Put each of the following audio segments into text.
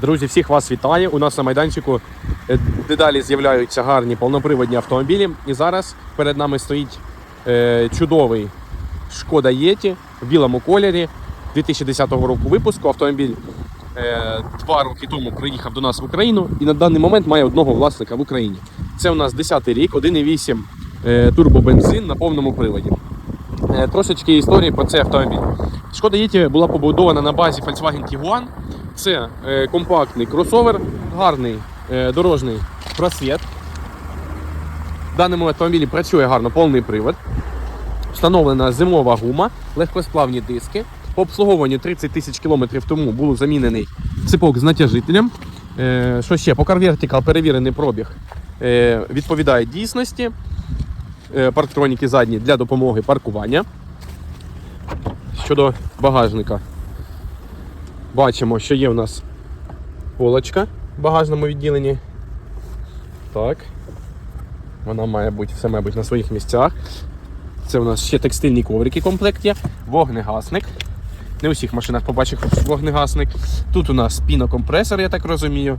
Друзі, всіх вас вітаю. У нас на майданчику е, дедалі з'являються гарні повноприводні автомобілі. І зараз перед нами стоїть е, чудовий Шкода Єті в білому кольорі 2010 року випуску. Автомобіль е, два роки тому приїхав до нас в Україну і на даний момент має одного власника в Україні. Це у нас 10-й рік, 1,8 е, турбобензин на повному приводі. Трошечки історії про цей автомобіль. Шкода Єті була побудована на базі Volkswagen Tiguan. Це е, компактний кросовер, гарний е, дорожній просвіт. В даному автомобілі працює гарно повний привод. Встановлена зимова гума, легкосплавні диски. По обслуговуванню 30 тисяч кілометрів тому був замінений ципок з натяжителем. Е, що ще? По Car перевірений пробіг відповідає дійсності. Парктроніки задні для допомоги паркування. Щодо багажника, бачимо, що є в нас полочка в багажному відділенні. Так. Вона має бути все має бути на своїх місцях. Це у нас ще текстильні коврики в комплекті, вогнегасник. Не у всіх машинах побачив вогнегасник. Тут у нас пінокомпресор, я так розумію.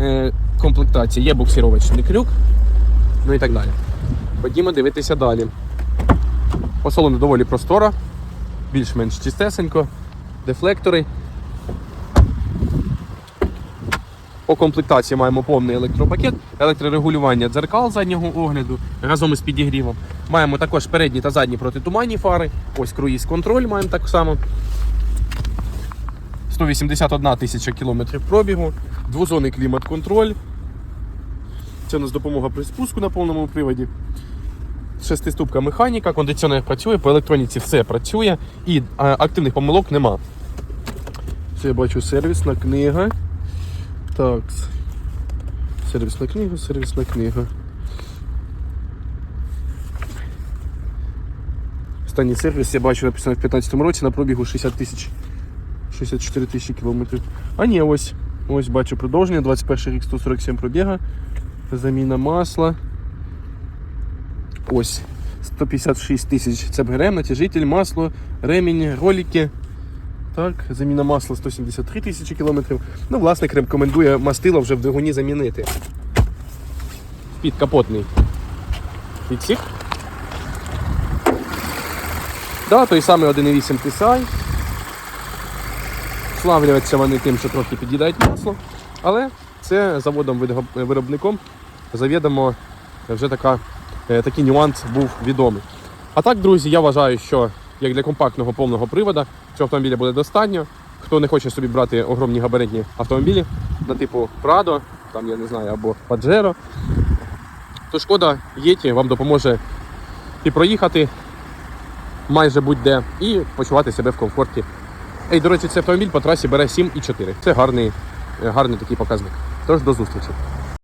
Е, комплектація є буксировочний крюк, ну і так далі. Ходімо дивитися далі. По салону доволі простора, більш-менш чистесенько, дефлектори. По комплектації маємо повний електропакет, електрорегулювання дзеркал заднього огляду разом із підігрівом. Маємо також передні та задні протитуманні фари. Ось круїз контроль маємо так само. 181 тисяча кілометрів пробігу, двозонний клімат-контроль. Це у нас допомога при спуску на повному приводі. Шестиступка механіка, кондиціонер працює, по електроніці все працює і активних помилок нема. Це я бачу сервісна книга. Так. Сервісна книга, сервісна книга. Останній сервіс я бачу написано в 2015 році на пробігу 60 тисяч 64 тисячі кілометрів. А ні, ось. Ось бачу продовження, 21 рік 147 пробіга. Заміна масла. Ось. 156 тисяч це ГРМ, натяжитель, масло, ремінь, ролики. Так, заміна масла 173 тисячі кілометрів. Ну, власник рекомендує мастило вже в двигуні замінити. Підкапотний відсік. Да, той самий 1.8 TSI. Славляться вони тим, що трохи під'їдають масло, але це заводом-виробником завідомо вже така, е, такий нюанс був відомий. А так, друзі, я вважаю, що як для компактного повного привода цього автомобіля буде достатньо. Хто не хоче собі брати огромні габаритні автомобілі на типу Prado, там я не знаю, або Pajero, то шкода Єті вам допоможе і проїхати майже будь-де і почувати себе в комфорті. Ей, до речі, цей автомобіль по трасі бере 7,4. Це гарний, гарний такий показник. Тож до зустрічі.